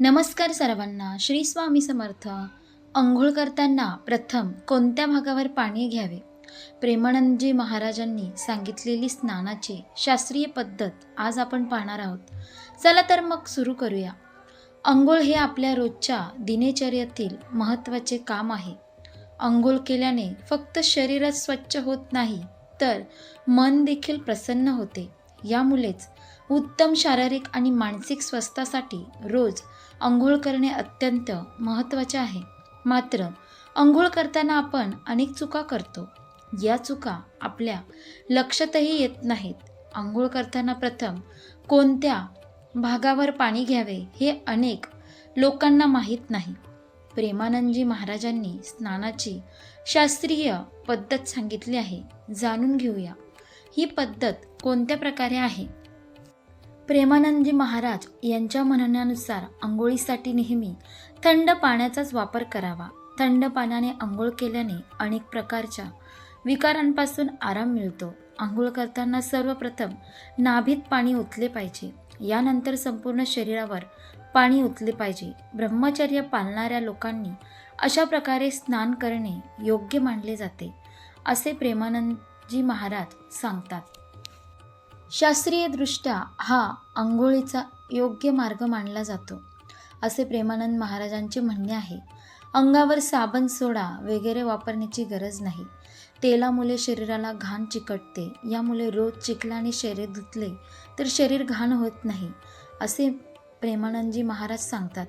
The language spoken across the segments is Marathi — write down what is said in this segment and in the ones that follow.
नमस्कार सर्वांना श्री स्वामी समर्थ. अंघोळ करताना प्रथम कोणत्या भागावर पाणी घ्यावे? प्रेमानंदजी महाराजांनी सांगितलेली स्नानाची शास्त्रीय पद्धत आज आपण पाहणार आहोत. चला तर मग सुरू करूया. अंघोळ हे आपल्या रोजच्या दिनचर्यातील महत्त्वाचे काम आहे. अंघोळ केल्याने फक्त शरीरच स्वच्छ होत नाही तर मन देखील प्रसन्न होते. यामुळेच उत्तम शारीरिक आणि मानसिक स्वास्थ्यासाठी रोज आंघोळ करणे अत्यंत महत्त्वाचे आहे. मात्र आंघोळ करताना आपण अनेक चुका करतो. या चुका आपल्या लक्षातही येत नाहीत. आंघोळ करताना प्रथम कोणत्या भागावर पाणी घ्यावे हे अनेक लोकांना माहीत नाही. प्रेमानंदजी महाराजांनी स्नानाची शास्त्रीय पद्धत सांगितली आहे. जाणून घेऊया. ही पद्धत कोणत्या प्रकारे आहे? प्रेमानंदजी महाराज यांच्या म्हणण्यानुसार आंघोळीसाठी नेहमी थंड पाण्याचाच वापर करावा. थंड पाण्याने आंघोळ केल्याने अनेक प्रकारच्या विकारांपासून आराम मिळतो. आंघोळ करताना सर्वप्रथम नाभीत पाणी ओतले पाहिजे. यानंतर संपूर्ण शरीरावर पाणी ओतले पाहिजे. ब्रह्मचर्य पाळणाऱ्या लोकांनी अशा प्रकारे स्नान करणे योग्य मानले जाते असे प्रेमानंदजी महाराज सांगतात. शास्त्रीयदृष्ट्या हा आंघोळीचा योग्य मार्ग मानला जातो असे प्रेमानंद महाराजांचे म्हणणे आहे. अंगावर साबण सोडा वगैरे वापरण्याची गरज नाही. तेलामुळे शरीराला घाण चिकटते यामुळे रोज चिखलाने शरीर धुतले तर शरीर घाण होत नाही असे प्रेमानंदजी महाराज सांगतात.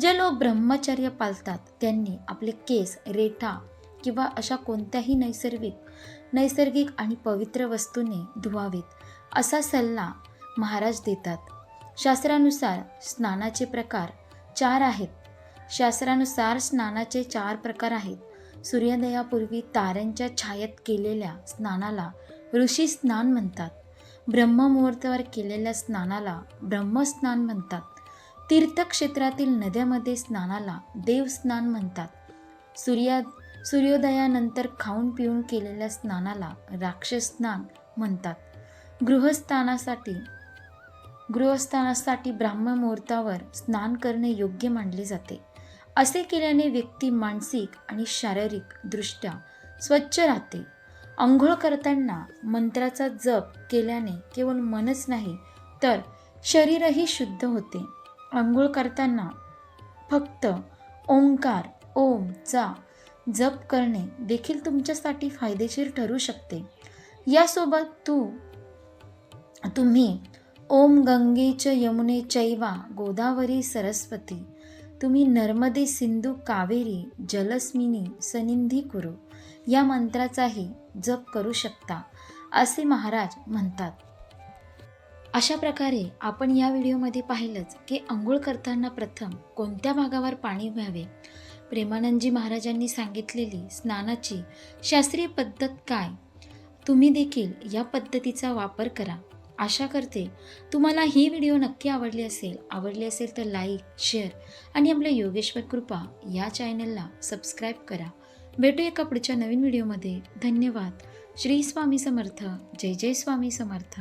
जे लोक ब्रह्मचर्य पाळतात त्यांनी आपले केस रेठा किंवा अशा कोणत्याही नैसर्गिक नैसर्गिक आणि पवित्र वस्तूने धुवावेत. असा सल्ला महाराज देतात. शास्त्रानुसार स्नानाचे प्रकार चार आहेत. शास्त्रानुसार स्नानाचे चार प्रकार आहेत. सूर्योदयापूर्वी ताऱ्यांच्या छायेत केलेल्या स्नानाला ऋषी स्नान म्हणतात. ब्रह्ममुहूर्तावर केलेल्या स्नानाला ब्रह्मस्नान म्हणतात. तीर्थक्षेत्रातील नद्यामध्ये स्नानाला देवस्नान म्हणतात. सूर्या सूर्योदयानंतर खाऊन पिऊन केलेल्या स्नानाला राक्षस स्नान म्हणतात. गृहस्थानासाठी गृहस्थानासाठी ब्राह्ममुहूर्तावर स्नान करणे योग्य मानले जाते. असे केल्याने व्यक्ती मानसिक आणि शारीरिक दृष्ट्या स्वच्छ राहते. आंघोळ करताना मंत्राचा जप केल्याने केवळ मनच नाही तर शरीरही शुद्ध होते. आंघोळ करताना फक्त ओंकार ओमचा जप करणे देखील तुमच्यासाठी फायदेशीर ठरू शकते. यासोबत तू तुम्ही ओम गंगे च यमुने चैवा गोदावरी सरस्वती. तुम्ही नर्मदे सिंधू कावेरी जलस्मिनी सनिंधी कुरु. या मंत्राचाही जप करू शकता असे महाराज म्हणतात. अशा प्रकारे आपण या व्हिडिओमध्ये पाहिलंच की आंघोळ करताना प्रथम कोणत्या भागावर पाणी व्हावे? प्रेमानंदजी महाराजांनी सांगितलेली स्नानाची शास्त्रीय पद्धत काय? तुम्ही देखील या पद्धतीचा वापर करा. आशा करते तुम्हाला ही व्हिडिओ नक्की आवडली असेल आवडली असेल तर लाईक शेअर आणि आपल्या योगेश्वर कृपा या चॅनलला सबस्क्राईब करा. भेटू एका पुढच्या नवीन व्हिडिओमध्ये. धन्यवाद. श्री स्वामी समर्थ. जय जय स्वामी समर्थ.